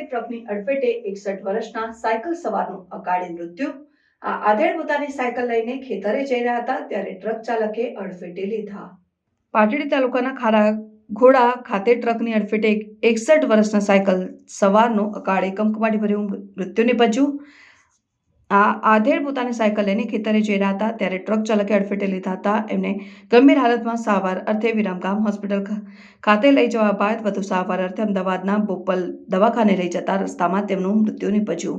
ટ્રકની અડફેટે એકસઠ વર્ષના સાયકલ સવારનું અકાળે મૃત્યુ. આ આધેડ પોતાની સાયકલ લઈને ખેતરે જઈ રહ્યા હતા, ત્યારે ટ્રક ચાલકે અડફેટે લીધા. પાટડી તાલુકાના ખારા ઘોડા ખાતે ટ્રકની અડફેટે એકસઠ વર્ષના સાયકલ સવારનું અકાળે કમકમાટી ભર્યું મૃત્યુ નિપજ્યું. આ આધેડ પોતાની સાયકલ લઈને ખેતરે જઈ રહ્યા હતા, ત્યારે ટ્રક ચાલકે અડફેટે લીધા હતા. એમને ગંભીર હાલતમાં સારવાર અર્થે વિરામગામ હોસ્પિટલ ખાતે લઈ જવા બાદ વધુ સારવાર અર્થે અમદાવાદના બોપલ દવાખાને લઈ જતા રસ્તામાં તેમનું મૃત્યુ નિપજ્યું.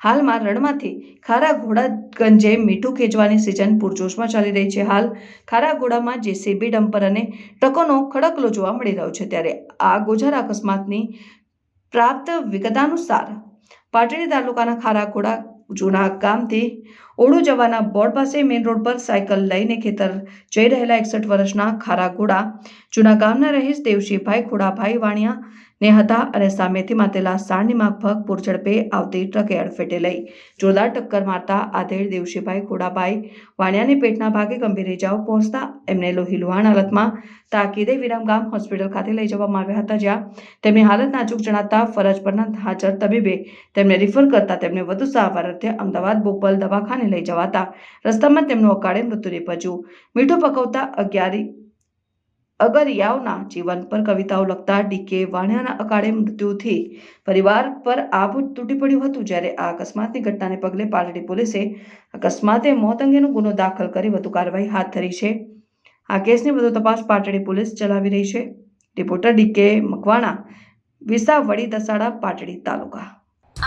હાલમાં રણમાંથી ખારા ઘોડા ગંજે મીઠું ખેંચવાની સિઝન પૂરજોશમાં ચાલી રહી છે. હાલ ખારા ઘોડામાં જેસીબી ડમ્પર અને ટ્રકોનો ખડકલો જોવા મળી રહ્યો છે, ત્યારે આ ગોઝાર અકસ્માતની પ્રાપ્ત વિગતાનુસાર પાટડી તાલુકાના ખારા ઘોડા જૂના ગામથી ઓડુ જવાના બોર્ડ પાસે મેઇન રોડ પર સાયકલ લઈને ખેતર જઈ રહેલા એકસઠ વર્ષના ખારા ઘોડા, જૂના ગામના રહીશ દેવશીભાઈ ખોડાભાઈ વાણિયા ને હતા અને સામેથી માતેલા સાણની માફક પૂરઝડપે આવતી ટ્રકે અડફેટે લઈ જોરદાર ટક્કર મારતા આધેડ દેવશીભાઈ ખોડાભાઈ વાણિયાની પેટના ભાગે ગંભીર ઇજાઓ પહોંચતા એમને લોહી લુહાણ હાલતમાં તાકીદે વિરામગામ હોસ્પિટલ ખાતે લઈ જવામાં આવ્યા હતા, જ્યાં તેમની હાલત નાજુક જણાતા ફરજ પરના હાજર તબીબે તેમને રિફર કરતા તેમને વધુ સારવાર અર્થે અમદાવાદ, બોપલ, દવાખાને લઈ જવાતા. રસ્તામાં તેમનું અકાળે મૃત્યુ નિપજ્યું. મીઠું પકવતા અગિયારી અગરિયાઓના જીવન પર કવિતાઓ લખતા ડીકે વાણિયાના અકાળે મૃત્યુથી પરિવાર પર આભ તૂટી પડ્યું હતું જ્યારે આ અકસ્માતની ઘટનાને પગલે પાટડી પોલીસે અકસ્માતે મોત અંગેનો ગુનો દાખલ કરી વધુ કાર્યવાહી હાથ ધરી છે. આ કેસની વધુ તપાસ પાટડી પોલીસ ચલાવી રહી છે. Reporter DK Makwana, Visavadi Dasada, Patdi taluka.